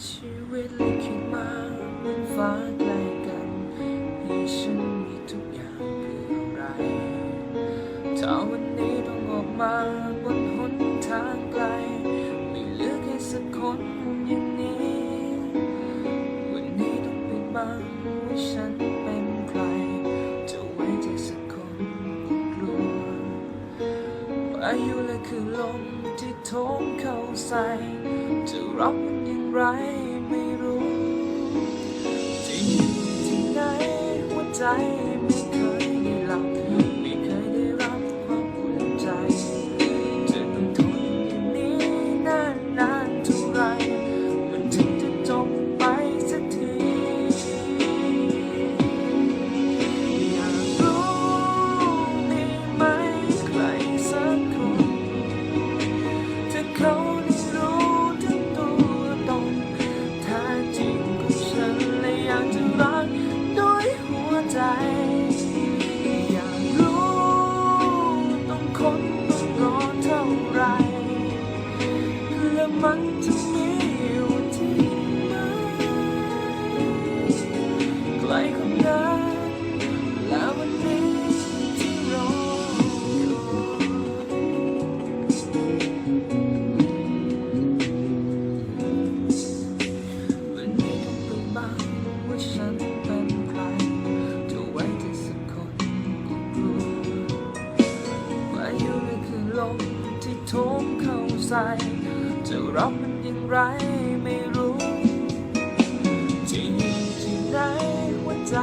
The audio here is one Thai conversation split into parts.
ชีวิตเลิขิตมาเหมือนฟ้าใกล้กันให้ฉันมีทุกอย่างเพื่อไร ถ้าวันนี้ต้องออกมาบนหนทางไกล ไม่เหลือแค่สักคนอย่างนี้ วันนี้ต้องไปบ้างว่าฉันเป็นใคร จะไว้ใจสักคนก็กลัวอายุและคือลมที่โถมเข้าใส่ จะรับมันยัง ไรไม่รู้ จะอยู่ที่ไหนหัวใจไม่ ร้องรอเท่าไรและมันจะมี มเข้าใส่จะรับมันอย่างไรไม่รู้ ที่อยู่ที่ไหนหัวใจ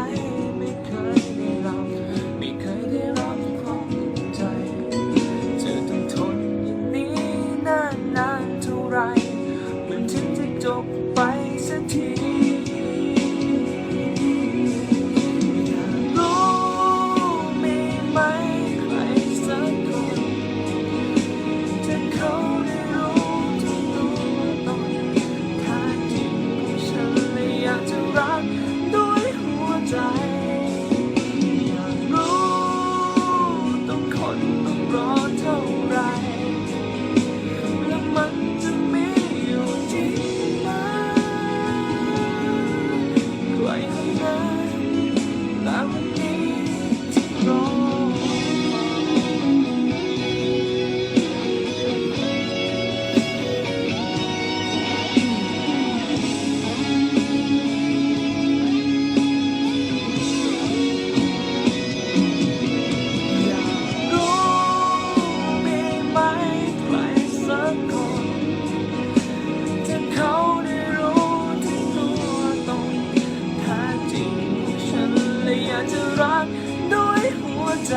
ใจ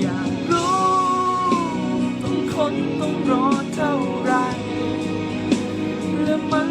อยากรู้ต้องคนต้องรอเท่าไรและมัน